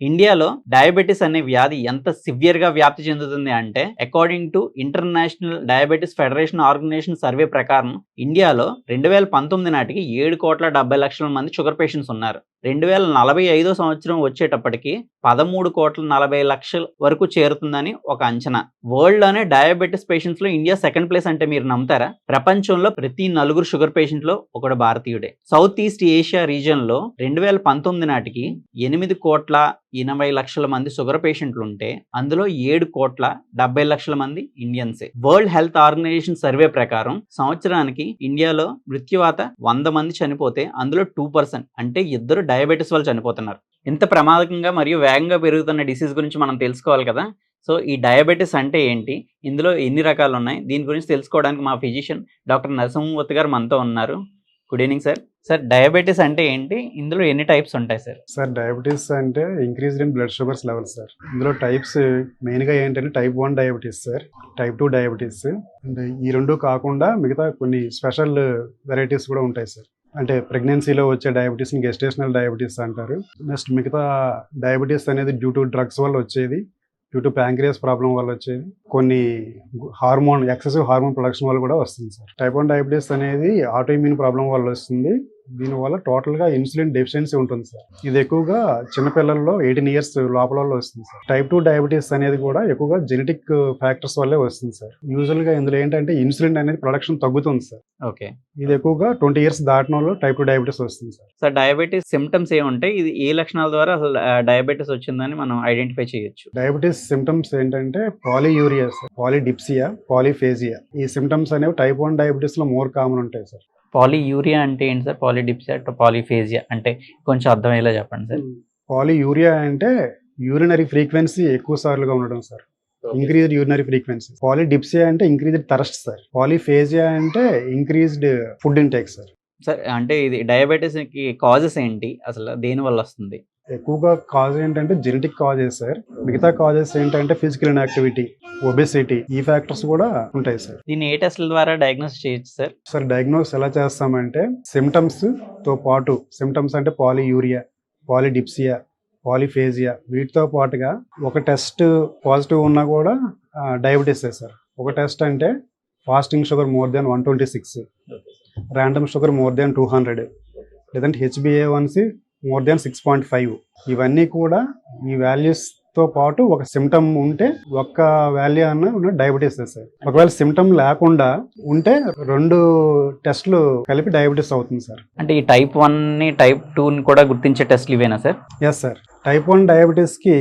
ఇండియాలో డయాబెటీస్ అనే వ్యాధి ఎంత సివియర్గా వ్యాప్తి చెందుతుంది అంటే according to international diabetes federation organization survey ప్రకారం ఇండియాలో రెండు వేల పంతొమ్మిది నాటికి ఏడు కోట్ల డెబ్బై లక్షల మంది షుగర్ పేషెంట్స్ ఉన్నారు. రెండు వేల నలభై ఐదో సంవత్సరం వచ్చేటప్పటికి పదమూడు కోట్ల నలభై లక్షల వరకు చేరుతుందని ఒక అంచనా. వరల్డ్లోనే డయాబెటీస్ పేషెంట్స్లో ఇండియా సెకండ్ ప్లేస్ అంటే మీరు నమ్ముతారా? ప్రపంచంలో ప్రతి నలుగురు షుగర్ పేషెంట్లో ఒకడు భారతీయుడే. సౌత్ ఈస్ట్ ఏషియా రీజియన్లో రెండు వేల పంతొమ్మిది నాటికి ఎనిమిది కోట్ల ఎనభై లక్షల మంది షుగర్ పేషెంట్లు ఉంటే అందులో ఏడు కోట్ల డెబ్బై లక్షల మంది ఇండియన్సే. వరల్డ్ హెల్త్ ఆర్గనైజేషన్ సర్వే ప్రకారం సంవత్సరానికి ఇండియాలో మృత్యువాత వంద మంది చనిపోతే అందులో టూ పర్సెంట్ అంటే ఇద్దరు డయాబెటీస్ వాళ్ళు చనిపోతున్నారు. ఇంత ప్రమాదకంగా మరియు వేగంగా పెరుగుతున్న డిసీజ్ గురించి మనం తెలుసుకోవాలి కదా. సో ఈ డయాబెటీస్ అంటే ఏంటి? ఇందులో ఎన్ని రకాలు ఉన్నాయి? దీని గురించి తెలుసుకోవడానికి మా ఫిజిషియన్ డాక్టర్ నరసింహమూర్తి గారు మనతో ఉన్నారు. Good evening sir sir diabetes అంటే ఏంటి? ఇందులో ఎన్ని టైప్స్ ఉంటాయి సార్ సార్ డయాబెటీస్ అంటే increase in blood sugars level sir ఇందులో టైప్స్ మెయిన్గా ఏంటంటే type one diabetes sir type two diabetes and ఈ రెండు కాకుండా మిగతా కొన్ని స్పెషల్ వెరైటీస్ కూడా ఉంటాయి సార్ అంటే ప్రెగ్నెన్సీలో వచ్చే డయాబెటీస్ని గెస్టేషనల్ డయాబెటీస్ అంటారు. నెక్స్ట్ మిగతా డయాబెటీస్ అనేది డ్యూ టు డ్రగ్స్ వల్ల వచ్చేది డ్యూ టు ప్యాంక్రియస్ ప్రాబ్లం వల్ల వచ్చేది. కొన్ని హార్మోన్ ఎక్సెసివ్ హార్మోన్ ప్రొడక్షన్ వల్ల కూడా వస్తుంది సార్ టైప్ వన్ డయాబెటీస్ అనేది ఆటోఇమ్యూన్ ప్రాబ్లం వల్ల వస్తుంది. దీనివల్ల టోటల్గా ఇన్సులిన్ డెఫిషియన్సీ ఉంటుంది సార్. ఇది ఎక్కువగా చిన్నపిల్లల్లో ఎయిటీన్ ఇయర్స్ లోపల వస్తుంది సార్. టైప్ టూ డయాబెటీస్ అనేది కూడా ఎక్కువగా జెనెటిక్ ఫ్యాక్టర్స్ వల్లే వస్తుంది సార్. యూజువల్గా ఇందులో ఏంటంటే ఇన్సులిన్ అనేది ప్రొడక్షన్ తగ్గుతుంది సార్. ఓకే. ఇది ఎక్కువగా ట్వంటీ ఇయర్స్ దాటిన వాళ్ళు టైప్ టూ డయాబెటీస్ వస్తుంది సార్. సార్ డయాబెటీస్ సిమ్టమ్స్ ఏముంటాయి? ఇది ఏ లక్షణాల ద్వారా అసలు డయాబెటీస్ వచ్చిందని మనం ఐడెంటిఫై చేయొచ్చు? డయాబెటీస్ సిమ్టమ్స్ ఏంటంటే పాలీయూరియా పాలీడిప్సియా పాలీఫేజియా ఈ సిమ్టమ్స్ అనేవి టైప్ వన్ డయాబెటీస్లో మోర్ కామన్ ఉంటాయి సార్. పాలీయూరియా అంటే ఏంటి సార్? Polydipsia polyphagia? అంటే కొంచెం అర్థమయ్యేలా చెప్పండి సార్. పాలీయూరియా అంటే యూరినరీ ఫ్రీక్వెన్సీ ఎక్కువ సార్లుగా ఉండడం sir. Increased urinary frequency. Polydipsia అంటే ఇంక్రీజ్డ్ థరస్ట్ సార్. పాలీఫేజియా అంటే increased food intake sir. Sir అంటే ఇది డయాబెటీస్కి కాజెస్ ఏంటి? అసలు దేని వల్ల వస్తుంది? ఎక్కువగా కాజ్ ఏంటంటే జెనెటిక్ కాజెస్ సార్ మిగతా కాజెస్ ఏంటంటే ఫిజికల్ ఇన్యాక్టివిటీ ఒబెసిటీ ఈ ఫ్యాక్టర్స్ కూడా ఉంటాయి సార్ దీన్ని ఏ టెస్ట్ల ద్వారా డయాగ్నోస్ చేయొచ్చు సార్ సార్ డయాగ్నోస్ ఎలా చేస్తామంటే సిమ్టమ్స్తో పాటు సిమ్టమ్స్ అంటే పాలీయూరియా పాలీడిప్సియా పాలీఫేజియా వీటితో పాటుగా ఒక టెస్ట్ పాజిటివ్ ఉన్నా కూడా డయాబెటీస్ సార్ ఒక టెస్ట్ అంటే fasting sugar more than one twenty six random sugar more than two hundred లేదంటే HbA one c more than six point five. ఇవన్నీ కూడా ఈ values తో పాటు ఒక సిమ్టమ్ ఉంటే ఒక్క వాల్యూ అన్న డయాబెటీస్ సార్ ఒకవేళ సిమ్టమ్ లేకుండా ఉంటే రెండు టెస్ట్లు కలిపి డయాబెటీస్ అవుతుంది సార్. అంటే ఈ టైప్ వన్ని టైప్ టూ ని కూడా గుర్తించే టెస్ట్లు ఇవేనా sir? Yes sir type one డయాబెటీస్కి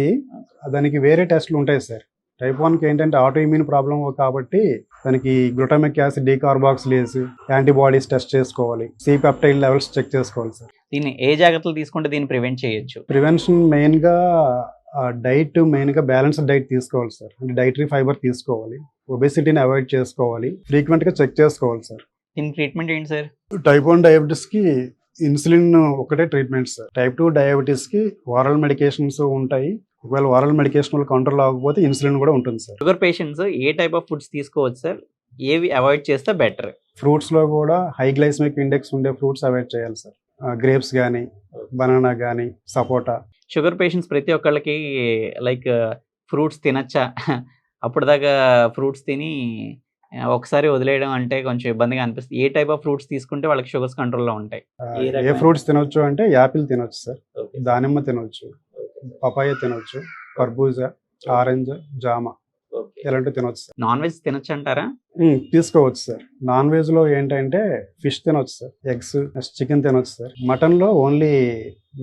దానికి వేరే టెస్ట్లు ఉంటాయి సార్. టైప్ వన్కి ఏంటంటే ఆటో ఇమ్యూన్ ప్రాబ్లం కాబట్టి దానికి glutamic acid decarboxylase antibodies test చేసుకోవాలి. సి పెప్టైల్ లెవెల్స్ చెక్ చేసుకోవాలి సార్ దీన్ని ఏ జాగ్రత్తలు తీసుకుంటే దీన్ని ప్రివెంట్ చేయొచ్చు? ప్రివెన్షన్ మెయిన్గా డైట్ మెయిన్గా బ్యాలెన్స్డ్ డైట్ తీసుకోవాలి సార్ అంటే డైటరీ ఫైబర్ తీసుకోవాలి. ఒబెసిటీని అవాయిడ్ చేసుకోవాలి. ఫ్రీక్వెంట్గా చెక్ చేసుకోవాలి సార్ దీని ట్రీట్మెంట్ ఏంటి సార్ టైప్ వన్ డయాబెటీస్కి ఇన్సులిన్ ఒకటే ట్రీట్మెంట్ సార్ టైప్ టూ డయాబెటీస్కి వారల్ మెడికేషన్స్ ఉంటాయి. ఒకవేళ వారల్ మెడికేషన్ వల్ల కంట్రోల్ అవ్వకపోతే ఇన్సులిన్ కూడా ఉంటుంది సార్. షుగర్ పేషెంట్స్ ఏ టైప్ ఆఫ్ ఫుడ్స్ తీసుకోవచ్చు సార్? ఏవి అవాయిడ్ చేస్తే బెటర్ ఫ్రూట్స్లో కూడా హై గ్లైసమిక్ ఇండెక్స్ ఉండే ఫ్రూట్స్ అవాయిడ్ చేయాలి సార్. గ్రేప్స్ కానీ బనానా కానీ సపోటా షుగర్ పేషెంట్స్ ప్రతి ఒక్కళ్ళకి లైక్ ఫ్రూట్స్ తినచ్చా? అప్పుడు దాకా ఫ్రూట్స్ తిని ఒకసారి వదిలేయడం అంటే కొంచెం ఇబ్బందిగా అనిపిస్తుంది. ఏ టైప్ ఆఫ్ ఫ్రూట్స్ తీసుకుంటే వాళ్ళకి షుగర్స్ కంట్రోల్లో ఉంటాయి? ఏ ఫ్రూట్స్ తినొచ్చు అంటే యాపిల్ తినొచ్చు సార్. దానిమ్మ తినొచ్చు. పపాయ తినొచ్చు కర్బూజా ఆరెంజ్ జామ ఇలాంటివి తినొచ్చు సార్. నాన్ వెజ్ తినొచ్చు అంటారా తీసుకోవచ్చు సార్. నాన్ వెజ్లో ఏంటంటే ఫిష్ తినొచ్చు సార్ ఎగ్స్ చికెన్ తినొచ్చు సార్. మటన్లో ఓన్లీ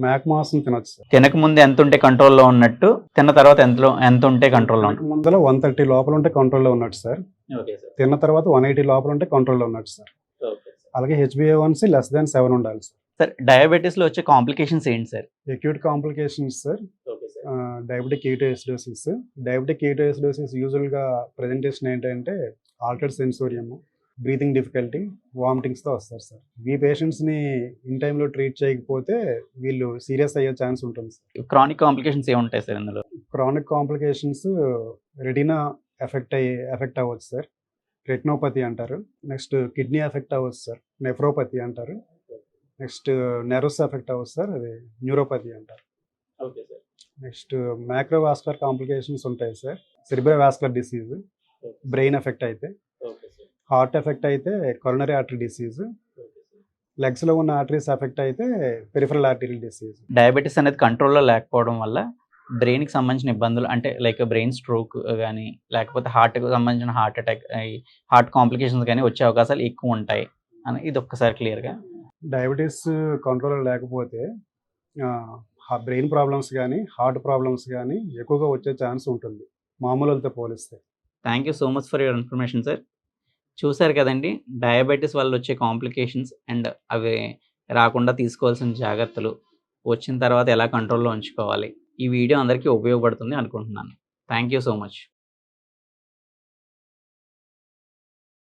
మేక మాంసం తినొచ్చు సార్. తినక ముందు ఎంత ఉంటే కంట్రోల్లో ఉన్నట్టు తిన్న తర్వాత ఎంత ఎంత ఉంటే కంట్రోల్లో ఉంటుంది ముందర వన్ థర్టీ లోపల ఉంటే కంట్రోల్లో ఉన్నట్టు సార్. తిన్న తర్వాత వన్ ఎయిటీ లోపల ఉంటే కంట్రోల్లో ఉన్నట్టు సార్. అలాగే HBA one c less than seven ఉండాలి సార్. సార్ డయాబెటీస్లో వచ్చే కాంప్లికేషన్స్ ఏంటి sir? Acute complications sir diabetic ketoacidosis diabetic ketoacidosis యూజువల్గా ప్రజెంటేషన్ ఏంటంటే ఆల్టర్డ్ సెన్సోరియం బ్రీతింగ్ డిఫికల్టీ వామిటింగ్స్తో వస్తారు సార్. ఈ పేషెంట్స్ని ఇన్ టైంలో ట్రీట్ చేయకపోతే వీళ్ళు సీరియస్ అయ్యే ఛాన్స్ ఉంటుంది సార్. క్రానిక్ కాంప్లికేషన్స్ ఏముంటాయి సార్ ఇందులో? క్రానిక్ కాంప్లికేషన్స్ రెటినా ఎఫెక్ట్ అయ్యి ఎఫెక్ట్ అవ్వచ్చు సార్. రెటినోపతి అంటారు. నెక్స్ట్ కిడ్నీ ఎఫెక్ట్ అవ్వచ్చు సార్. నెఫ్రోపతి అంటారు. నెక్స్ట్ నెర్వస్ ఎఫెక్ట్ అవ్వచ్చు సార్. అది న్యూరోపతి అంటారు. నెక్స్ట్ మైక్రోవాస్కులర్ కాంప్లికేషన్స్ ఉంటాయి sir. Cerebrovascular disease brain effect అయితే హార్ట్ ఎఫెక్ట్ అయితే కొరనరీ ఆర్టరీ డిసీజ్ లెగ్స్లో ఉన్న ఆర్టరీస్ ఎఫెక్ట్ అయితే పెరిఫరల్ ఆర్టరీ డిసీజ్ డయాబెటీస్ అనేది కంట్రోల్లో లేకపోవడం వల్ల బ్రెయిన్కి సంబంధించిన ఇబ్బందులు అంటే లైక్ బ్రెయిన్ స్ట్రోక్ కానీ లేకపోతే హార్ట్కి సంబంధించిన హార్ట్ అటాక్ హార్ట్ కాంప్లికేషన్స్ కానీ వచ్చే అవకాశాలు ఎక్కువ ఉంటాయి అని ఇది ఒక్కసారి క్లియర్గా డయాబెటీస్ కంట్రోల్ లేకపోతే బ్రెయిన్ ప్రాబ్లమ్స్ కానీ హార్ట్ ప్రాబ్లమ్స్ కానీ ఎక్కువగా వచ్చే ఛాన్స్ ఉంటుంది. మామూలు వాళ్ళతో పోలిస్తే. Thank you so much for your information sir చూశారు కదండి డయాబెటీస్ వల్ల వచ్చే కాంప్లికేషన్స్ అండ్ అవి రాకుండా తీసుకోవాల్సిన జాగ్రత్తలు వచ్చిన తర్వాత ఎలా కంట్రోల్లో ఉంచుకోవాలి. ఈ వీడియో అందరికీ ఉపయోగపడుతుంది అనుకుంటున్నాను. Thank you so much